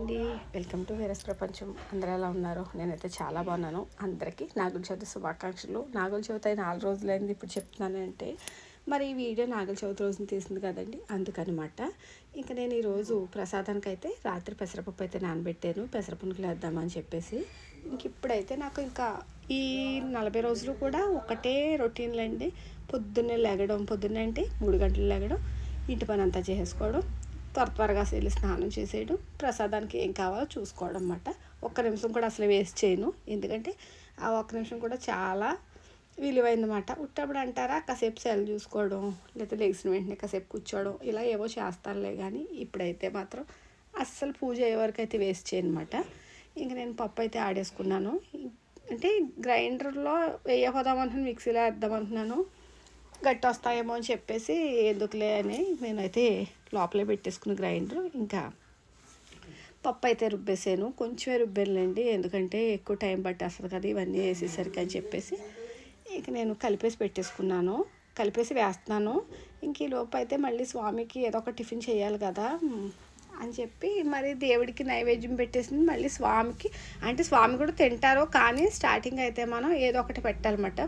అండి. Welcome to వేరస్ ప్రపంచం. అందరూ ఎలా ఉన్నారు? నేనైతే చాలా బాగున్నాను. అందరికీ నాగుల చవితి శుభాకాంక్షలు. నాగుల చవితి అయిన నాలుగు రోజులైంది ఇప్పుడు చెప్తున్నానంటే మరి ఈ వీడియో నాగుల చవితి రోజున తీసింది కదండి అందుకనమాట. ఇంకా నేను ఈరోజు ప్రసాదానికి అయితే రాత్రి పెసరపప్పు అయితే నానబెట్టాను. పెసరపునుకులు వేద్దామని చెప్పేసి. ఇంక ఇప్పుడైతే నాకు ఇంకా ఈ నలభై రోజులు కూడా ఒకటే రొటీన్లు అండి పొద్దున్నే లెగడం పొద్దున్నే అంటే మూడు గంటలు లెగడం ఇంటి పని అంతా చేసుకోవడం. త్వర త్వరగా వెళ్ళి స్నానం చేసేయడం ప్రసాదానికి ఏం కావాలో చూసుకోవడం అన్నమాట. ఒక్క నిమిషం కూడా అసలు వేస్ట్ చేయను. ఎందుకంటే ఆ ఒక్క నిమిషం కూడా చాలా విలువైందన్నమాట. ఉట్టప్పుడు అంటారా కాసేపు సెల్ చూసుకోవడం లేకపోతే లేచిన వెంటనే కాసేపు కూర్చోవడం ఇలా ఏవో చేస్తానులే కానీ ఇప్పుడైతే మాత్రం అస్సలు పూజ అయ్యే వరకు అయితే వేస్ట్ చేయనమాట ఇంక నేను పప్పు అయితే ఆడేసుకున్నాను. అంటే గ్రైండర్లో వేయపోదామంటున్నాను మిక్సీలో వేద్దామంటున్నాను గట్టి వస్తాయేమో అని చెప్పేసి ఎందుకులే అని నేనైతే లోపలే పెట్టేసుకుని గ్రైండర్. ఇంకా పప్పు అయితే రుబ్బేసాను. కొంచెమే రుబ్బానులేండి ఎందుకంటే ఎక్కువ టైం పట్టేస్తుంది కదా ఇవన్నీ వేసేసరికి అని చెప్పేసి. ఇక నేను కలిపేసి పెట్టేసుకున్నాను. కలిపేసి వేస్తున్నాను. ఇంక ఈ లోపు అయితే మళ్ళీ స్వామికి ఏదో ఒక టిఫిన్ చేయాలి కదా. అని చెప్పి మరి దేవుడికి నైవేద్యం పెట్టేసింది. మళ్ళీ స్వామికి అంటే స్వామి కూడా తింటారు కానీ స్టార్టింగ్ అయితే మనం ఏదో ఒకటి పెట్టాలన్నమాట.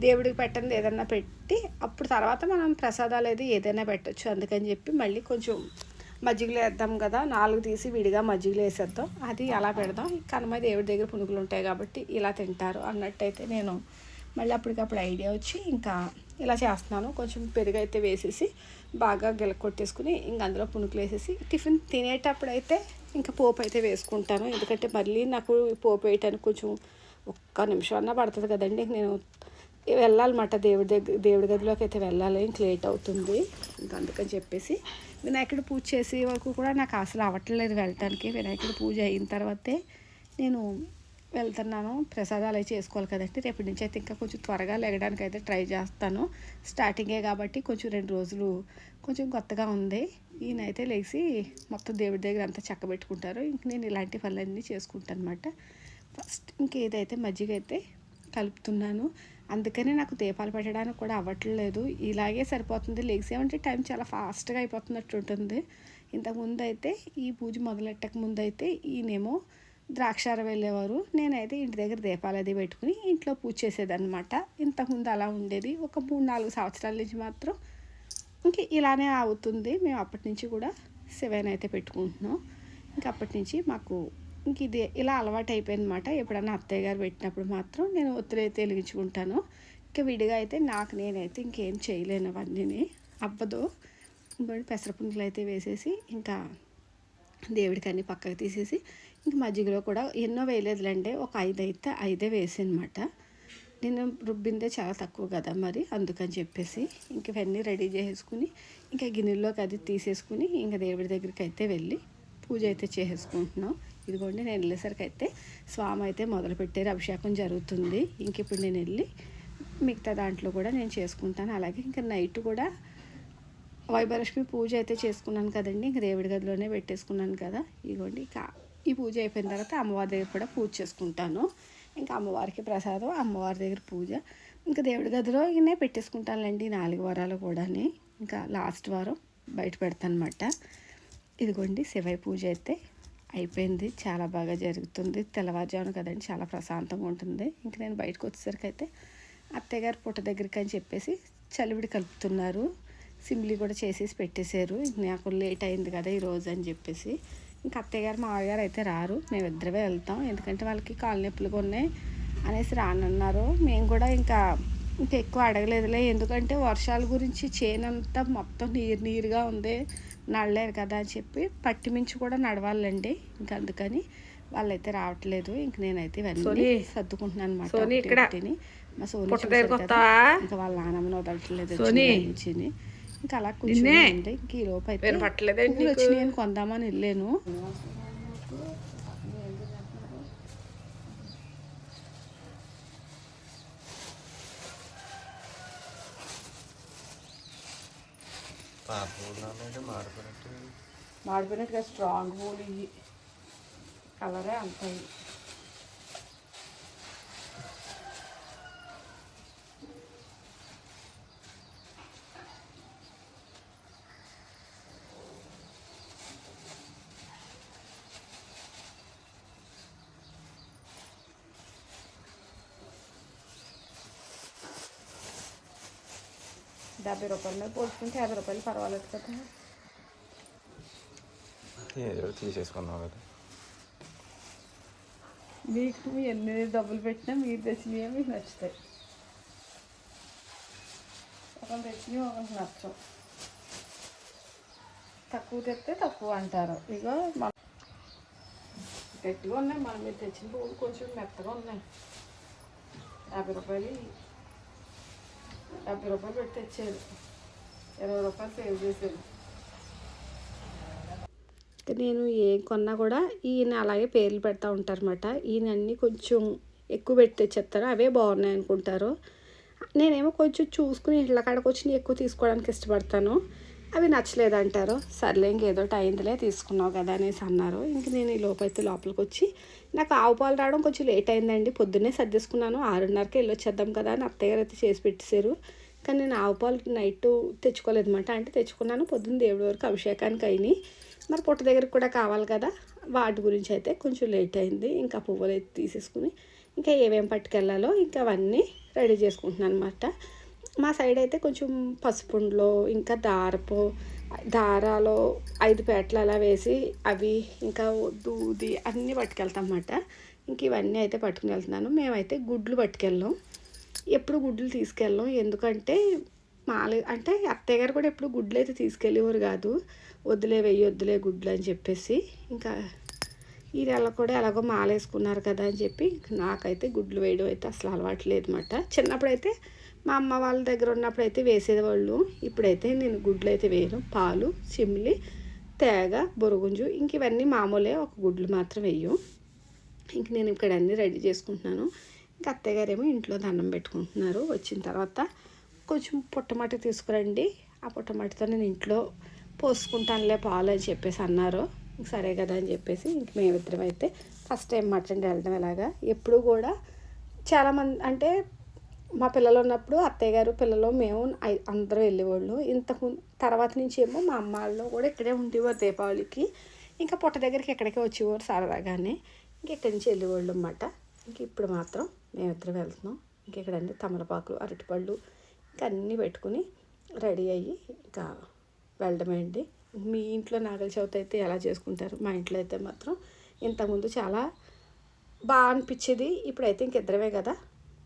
దేవుడికి పెట్టండి ఏదన్నా పెట్టి అప్పుడు తర్వాత మనం ప్రసాదాలు అయితే ఏదైనా పెట్టచ్చు. అందుకని చెప్పి మళ్ళీ కొంచెం మజ్జిగలో వేద్దాం కదా నాలుగు తీసి విడిగా మజ్జిగలో వేసేద్దాం. అది అలా పెడదాం. కనుమ దేవుడి దగ్గర పునుగులు ఉంటాయి కాబట్టి ఇలా తింటారు అన్నట్టయితే నేను మళ్ళీ అప్పటికప్పుడు ఐడియా వచ్చి ఇంకా ఇలా చేస్తున్నాను. కొంచెం పెరుగు అయితే వేసేసి బాగా గిల కొట్టేసుకుని ఇంక అందులో పునుకులు వేసేసి టిఫిన్ తినేటప్పుడు అయితే ఇంకా పోపు అయితే వేసుకుంటాను. ఎందుకంటే మళ్ళీ నాకు పోపు వేయటానికి కొంచెం ఒక్క నిమిషం అన్నా పడుతుంది కదండి. నేను వెళ్ళాలన్నమాట దేవుడి దగ్గర దేవుడి గదిలోకి అయితే వెళ్ళాలి. ఇంక లేట్ అవుతుంది. ఇంకా అందుకని చెప్పేసి వినాయకుడు పూజ చేసే వరకు కూడా నాకు అసలు అవ్వట్లేదు వెళ్ళటానికి. వినాయకుడు పూజ అయిన తర్వాతే నేను వెళ్తున్నాను. ప్రసాదాలు అయితే చేసుకోవాలి కదండి. రేపటి నుంచి అయితే ఇంకా కొంచెం త్వరగా లెగడానికి అయితే ట్రై చేస్తాను. స్టార్టింగే కాబట్టి కొంచెం రెండు రోజులు కొంచెం కొత్తగా ఉంది. ఈయనైతే లేచి మొత్తం దేవుడి దగ్గర అంతా చక్కబెట్టుకుంటారు ఇంక నేను ఇలాంటి పనులన్నీ చేసుకుంటాను అనమాట ఫస్ట్ ఇంకేదైతే మజ్జిగ అయితే కలుపుతున్నాను. అందుకనే నాకు దీపాలు పెట్టడానికి కూడా అవ్వట్లేదు. ఇలాగే సరిపోతుంది. లేచేమంటే టైం చాలా ఫాస్ట్గా అయిపోతున్నట్టు ఉంటుంది. ఇంతకుముందు అయితే ఈ పూజ మొదలెట్టక ముందు అయితే ఈయనేమో ద్రాక్షార వెళ్ళేవారు. నేనైతే ఇంటి దగ్గర దీపాలు అది పెట్టుకుని ఇంట్లో పూజ చేసేదన్నమాట. ఇంతకుముందు అలా ఉండేది. ఒక మూడు నాలుగు సంవత్సరాల నుంచి మాత్రం ఇంక ఇలానే అవుతుంది. మేము అప్పటి నుంచి కూడా సెవెన్ అయితే పెట్టుకుంటున్నాం. ఇంక అప్పటి నుంచి మాకు ఇంక ఇది ఇలా అలవాటు అయిపోయిందన్నమాట. ఎప్పుడన్నా అత్తయ్య గారు పెట్టినప్పుడు మాత్రం నేను ఒత్తిడి అయితే వెలిగించుకుంటాను. ఇంకా విడిగా అయితే నాకు నేనైతే ఇంకేం చేయలేను అవన్నీ అవ్వదు. ఇంకోటి పెసరపుంకులు అయితే వేసేసి ఇంకా దేవుడికి అన్ని పక్కకు తీసేసి ఇంక మజ్జిగలో కూడా ఎన్నో వేయలేదులేండి ఒక ఐదు అయితే ఐదే వేసానమాట. నేను రుబ్బిందే చాలా తక్కువ కదా మరి అందుకని చెప్పేసి ఇంక ఇవన్నీ రెడీ చేసుకుని ఇంకా గిన్నెల్లోకి అది తీసేసుకుని ఇంకా దేవుడి దగ్గరికి అయితే వెళ్ళి పూజ అయితే చేసేసుకుంటున్నాం ఇదిగోండి నేను వెళ్ళేసరికి అయితే స్వామి అయితే మొదలుపెట్టారు అభిషేకం జరుగుతుంది. ఇంక ఇప్పుడు నేను వెళ్ళి మిగతా దాంట్లో కూడా నేను చేసుకుంటాను. అలాగే ఇంకా నైట్ కూడా వైభలక్ష్మి పూజ అయితే చేసుకున్నాను కదండి ఇంక దేవుడి గదిలోనే పెట్టేసుకున్నాను కదా. ఇదిగోండి ఇంకా ఈ పూజ అయిపోయిన తర్వాత అమ్మవారి దగ్గర కూడా పూజ చేసుకుంటాను. ఇంకా అమ్మవారికి ప్రసాదం అమ్మవారి దగ్గర పూజ. ఇంకా దేవుడి గదిలో ఇనే పెట్టేసుకుంటానులేండి నాలుగు వారాలు కూడా ఇంకా లాస్ట్ వారం బయట పెడతాను అనమాట ఇదిగోండి శివయ్య పూజ అయితే అయిపోయింది. చాలా బాగా జరుగుతుంది. తెల్లవారుజామున కదండి చాలా ప్రశాంతంగా ఉంటుంది. ఇంక నేను బయటకు వచ్చేసరికి అయితే అత్తయ్యగారు పుట్ట దగ్గరికి అని చెప్పేసి చలివిడి కలుపుతున్నారు. సిమ్లీ కూడా చేసేసి పెట్టేశారు. నాకు లేట్ అయింది కదా ఈరోజు అని చెప్పేసి. ఇంకా అత్తయ్య గారు అయితే రారు. మేము ఇద్దరమే వెళ్తాం. ఎందుకంటే వాళ్ళకి కాలు నొప్పులుగా ఉన్నాయి అనేసి రానన్నారు. మేము కూడా ఇంకా ఇంకా ఎక్కువ అడగలేదులే. ఎందుకంటే వర్షాల గురించి చేనంతా మొత్తం నీరు నీరుగా ఉంది. నడలేరు కదా అని చెప్పి పట్టి మించి కూడా నడవాలండి. ఇంకా అందుకని వాళ్ళైతే రావట్లేదు. ఇంక నేనైతే ఇవన్నీ సర్దుకుంటున్నాను అనమాట మా సోని ఇంకా వాళ్ళ నాన్నమ్మని వదలట్లేదు ఇంకా అలా కూర్చొని ఇంక ఈ లోపు అయితే వచ్చినాయి అని కొందామని వెళ్ళాను. మాడిపోయినట్టుగా స్ట్రాంగ్ పూలు ఇవి కలరే అంత డెబ్బై రూపాయల మీద పోల్చుకుంటే యాభై రూపాయలు పర్వాలేదు కదా. ఏదో తీసేసుకున్నావు కదా. మీకు ఎన్ని డబ్బులు పెట్టినా మీరు తెచ్చినవి మీకు నచ్చుతాయి. ఒకరు తెచ్చినవి ఒకరికి నచ్చం తక్కువ తెస్తే తక్కువ అంటారు. ఇక మన గట్టిగా ఉన్నాయి. మనం మీరు తెచ్చిన పువ్వులు కొంచెం మెత్తగా ఉన్నాయి. యాభై రూపాయలు. డెబ్బై రూపాయలు పెట్టి తెచ్చారు ఇరవై రూపాయలు సేవ్ చేశారు నేను ఏం కొన్నా కూడా ఈయన అలాగే పేర్లు పెడతా ఉంటారన్నమాట. ఈయన అన్నీ కొంచెం ఎక్కువ పెట్టి తెచ్చేస్తారు అవే బాగున్నాయి అనుకుంటారు. నేనేమో కొంచెం చూసుకుని ఇంట్లో కాడకు వచ్చి ఎక్కువ తీసుకోవడానికి ఇష్టపడతాను. అవి నచ్చలేదు అంటారు సర్లే ఇంకేదో టైంలే తీసుకున్నావు కదా అనేసి అన్నారు. ఇంక నేను ఈ లోపైతే లోపలికి వచ్చి నాకు ఆవు పాలు రావడం కొంచెం లేట్ అయిందండి. పొద్దున్నే సర్దేసుకున్నాను ఆరున్నరకి వెళ్ళొచ్చేద్దాం కదా అని అత్తయ్య గారు అయితే చేసి పెట్టేశారు. కానీ నేను ఆవు పాలు నైట్ తెచ్చుకోలేదన్నమాట. అంటే తెచ్చుకున్నాను. పొద్దున్న దేవుడి వరకు అభిషేకానికి అయినాయి. మరి పొట్ట దగ్గరికి కూడా కావాలి కదా. వాటి గురించి అయితే కొంచెం లేట్ అయింది. ఇంకా పువ్వులు అయితే తీసేసుకుని ఇంకా ఏమేమి పట్టుకెళ్ళాలో ఇంకా అవన్నీ రెడీ చేసుకుంటున్నాను అనమాట మా సైడ్ అయితే కొంచెం పసుపుండ్లో ఇంకా దారపు దారాలో ఐదు పేటలు అలా వేసి అవి ఇంకా దూది అన్నీ పట్టుకెళ్తాం అన్నమాట ఇంక ఇవన్నీ అయితే పట్టుకుని వెళ్తున్నాను. మేమైతే గుడ్లు పట్టుకెళ్ళాం. ఎప్పుడు గుడ్లు తీసుకెళ్ళాం. ఎందుకంటే మాలు అంటే అత్తయ్య గారు కూడా ఎప్పుడు గుడ్లు అయితే తీసుకెళ్ళేవారు కాదు. వద్దులే వెయ్యి వద్దులే గుడ్లు అని చెప్పేసి ఇంకా ఈ నెల కూడా ఎలాగో మాలేసుకున్నారు కదా అని చెప్పి నాకైతే గుడ్లు వేయడం అయితే అసలు అలవాటు లేదన్నమాట. చిన్నప్పుడైతే మా అమ్మ వాళ్ళ దగ్గర ఉన్నప్పుడు అయితే వేసేవాళ్ళు ఇప్పుడైతే నేను గుడ్లు అయితే వేయను. పాలు చిమ్లి తేగ బొరుగుంజు ఇంక ఇవన్నీ మామూలే ఒక గుడ్లు మాత్రం వేయు. ఇంక నేను ఇక్కడ అన్నీ రెడీ చేసుకుంటున్నాను. ఇంకా అత్తయ్య గారేమో ఇంట్లో దండం పెట్టుకుంటున్నారు. వచ్చిన తర్వాత కొంచెం పుట్టమట్టి తీసుకురండి. ఆ పుట్టమట్టితో నేను ఇంట్లో పోసుకుంటానులే పాలు అని చెప్పేసి అన్నారు. ఇంక సరే కదా అని చెప్పేసి ఇంక మేమిద్దరం అయితే ఫస్ట్ టైం మటన్ వెళ్ళడం ఎలాగా? ఎప్పుడు కూడా చాలామంది అంటే మా పిల్లలు ఉన్నప్పుడు అత్తయ్య గారు పిల్లలు మేము అందరూ వెళ్ళేవాళ్ళు. ఇంతకు తర్వాత నుంచి ఏమో మా అమ్మ వాళ్ళు కూడా ఇక్కడే ఉండేవారు దీపావళికి. ఇంకా పుట్ట దగ్గరికి ఎక్కడికి వచ్చేవారు సరదాగానే. ఇంక ఇక్కడి నుంచి వెళ్ళేవాళ్ళు అనమాట ఇంక ఇప్పుడు మాత్రం మేమిద్దరం వెళ్తున్నాం. ఇంక ఇక్కడ అన్ని తమలపాకులు అరటిపళ్ళు ఇంకా అన్నీ పెట్టుకుని రెడీ అయ్యి ఇంకా వెళ్ళడమే అండి. మీ ఇంట్లో నాగల చవితి అయితే ఎలా చేసుకుంటారు? మా ఇంట్లో అయితే మాత్రం ఇంతకుముందు చాలా బాగా అనిపించేది. ఇప్పుడైతే ఇంకిద్దరమే కదా.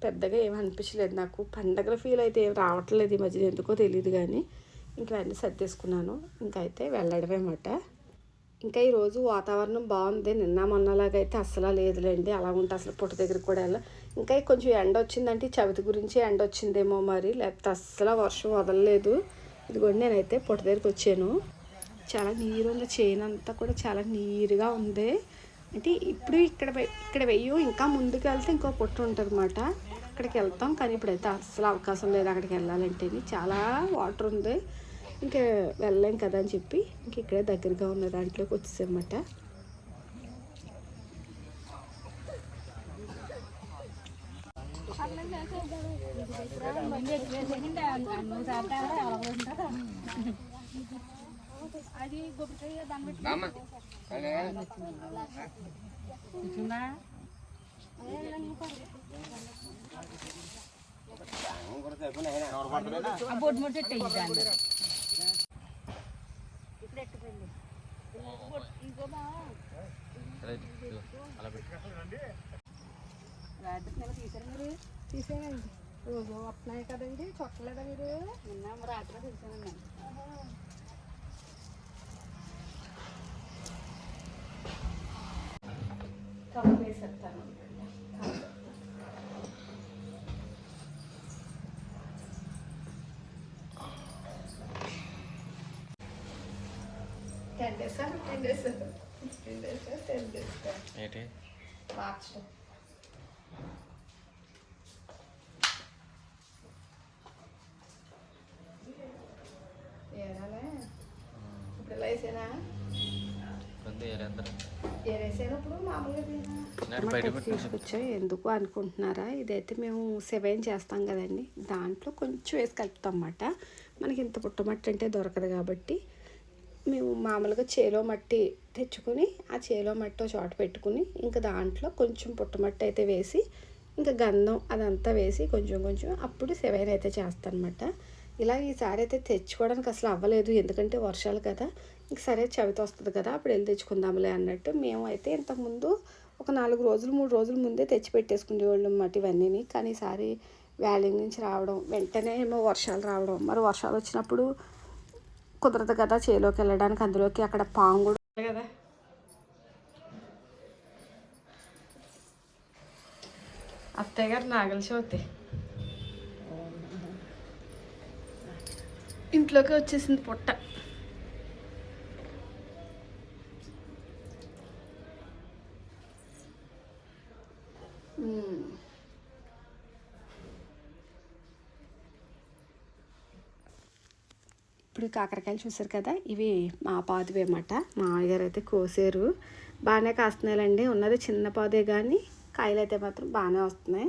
పెద్దగా ఏమీ అనిపించలేదు నాకు. పండగల ఫీల్ అయితే ఏం రావట్లేదు ఈ మధ్య ఎందుకో తెలియదు కానీ ఇంకా అన్నీ సర్దేసుకున్నాను ఇంకా అయితే వెళ్ళడమే అన్నమాట. ఇంకా ఈరోజు వాతావరణం బాగుంది. నిన్న మొన్నలాగా అయితే అస్సలు లేదులేండి. అలా ఉంటే అసలు పుట్ట దగ్గర కూడా వెళ్ళ ఇంకా కొంచెం ఎండ వచ్చిందంటే చవితి గురించి ఎండ వచ్చిందేమో మరి. లేకపోతే అస్సలు వర్షం వదలలేదు. ఇదిగోండి నేనైతే పుట్ట దగ్గరికి వచ్చాను. చాలా నీరు ఉంది. చేను అంతా కూడా చాలా నీరుగా ఉంది. అంటే ఇప్పుడు ఇక్కడ ఇక్కడ వెయ్యి. ఇంకా ముందుకు వెళ్తే ఇంకో పుట్ట ఉంటుంది అక్కడికి వెళ్తాం కానీ ఇప్పుడైతే అస్సలు అవకాశం లేదు అక్కడికి వెళ్ళాలంటే చాలా వాటర్ ఉంది. ఇంకా వెళ్ళలేం కదా అని చెప్పి ఇంక ఇక్కడే దగ్గరగా ఉన్న దాంట్లోకి వచ్చేసామన్నమాట. బొడ్డు ముట్టి దాన్ని రోజు వస్తున్నాయి కదండి చొక్కలేదా మీరు నిన్న రాత్రి తెలిసానండి కప్పు వేసేస్తాను ten days ten days ten days ten days ఏంటి ఇప్పుడు ఎలా వేసేనా. తీసుకొచ్చా ఎందుకు అనుకుంటున్నారా? ఇదైతే మేము సెవెన్ చేస్తాం కదండి. దాంట్లో కొంచెం వేసి కలుపుతాం అన్నమాట. మనకి ఇంత పుట్టమట్టి అంటే దొరకదు కాబట్టి. మేము మామూలుగా చేలో మట్టి తెచ్చుకొని ఆ చేలో మట్టి చోట పెట్టుకుని ఇంకా దాంట్లో కొంచెం పుట్టమట్టి అయితే వేసి ఇంకా గంధం అదంతా వేసి కొంచెం కొంచెం అప్పుడు సెవెన్ అయితే చేస్తానమాట. అనమాట ఇలా ఈసారి అయితే తెచ్చుకోవడానికి అసలు అవ్వలేదు ఎందుకంటే వర్షాలు కదా. ఇంక సరే చవితి వస్తుంది కదా అప్పుడు వెళ్ళి తెచ్చుకుందాంలే అన్నట్టు మేము అయితే ఇంతకుముందు ఒక నాలుగు రోజులు మూడు రోజుల ముందే తెచ్చి పెట్టేసుకునేవాళ్ళం అన్నమాట ఇవన్నీని. కానీ ఈసారి వ్యాలింగ్ నుంచి రావడం వెంటనే ఏమో వర్షాలు రావడం. మరి వర్షాలు వచ్చినప్పుడు కుదరదు కదా చేలోకి వెళ్ళడానికి అందులోకి అక్కడ పాము కూడా కదా. అత్తయ్య గారు నాగల చవితి. ఇంట్లోకి వచ్చేసింది పుట్ట మ్మ్. ఇప్పుడు కాకరకాయలు చూసారు కదా? ఇవి మా పాదువే అన్నమాట. మా గారు అయితే కోసారు. బాగానే కాస్తున్నాయండి ఉన్నది చిన్న పాదే కానీ కాయలు అయితే మాత్రం బాగానే వస్తున్నాయి.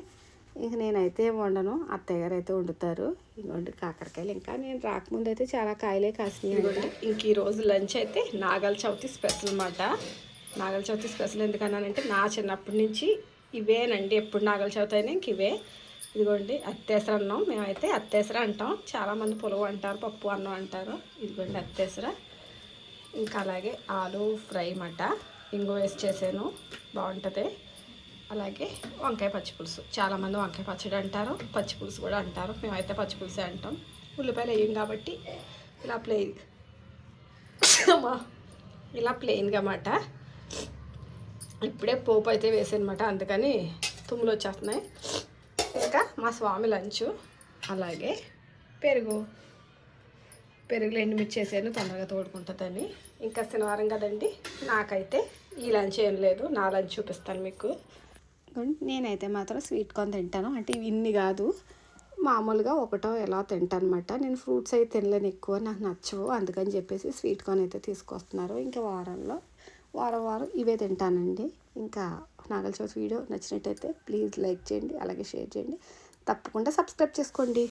ఇంక నేనైతే వండను. అత్తయ్య గారు అయితే వండుతారు. ఇదిగోండి కాకరకాయలు. ఇంకా నేను రాకముందు అయితే చాలా కాయలే కాసినాయి. ఇంక ఈరోజు లంచ్ అయితే నాగల చవితి స్పెషల్ అనమాట నాగల చవితి స్పెషల్ ఎందుకన్నానంటే నా చిన్నప్పటి నుంచి ఇవేనండి. ఎప్పుడు నాగల చవితి అయినా ఇంక ఇవే. ఇదిగోండి అత్తేసర అన్నం. మేమైతే అత్తేసర అంటాం. చాలామంది పులుగు అంటారు పప్పు అన్నం అంటారు. ఇదిగోండి అత్తేసర. ఇంకా అలాగే ఆలు ఫ్రై మట. ఇంగు వేసి చేసాను. బాగుంటుంది. అలాగే వంకాయ పచ్చిపులుసు చాలామంది వంకాయ పచ్చడి అంటారు పచ్చిపులుసు కూడా అంటారు. మేమైతే పచ్చిపులుసే అంటాం. ఉల్లిపాయలు వేయం కాబట్టి ఇలా ప్లెయిన్ అమ్మా ఇలా ప్లెయిన్గా మాట. ఇప్పుడే పోపు అయితే వేసానమాట అందుకని తుమ్ములు వచ్చేస్తున్నాయి. ఇంకా మా స్వామి లంచు. అలాగే పెరుగు. పెరుగులు ఎండుమిర్చి వేసాను తొందరగా తోడుకుంటుందని ఇంకా శనివారం కదండి నాకైతే ఈ లంచ్ ఏం లేదు నా లంచ్ చూపిస్తాను మీకు. నేనైతే మాత్రం స్వీట్ కార్న్ తింటాను. అంటే ఇన్ని కాదు మామూలుగా ఒకటో ఎలా తింటానమాట నేను ఫ్రూట్స్ అయితే తినలేను ఎక్కువ నాకు నచ్చవు. అందుకని చెప్పేసి స్వీట్ కార్న్ అయితే తీసుకొస్తున్నారు. ఇంకా వారంలో వారం వారం ఇవే తింటానండి. ఇంకా నాగల్ చవితి వీడియో నచ్చినట్టయితే ప్లీజ్ లైక్ చేయండి అలాగే షేర్ చేయండి. తప్పకుండా సబ్స్క్రైబ్ చేసుకోండి.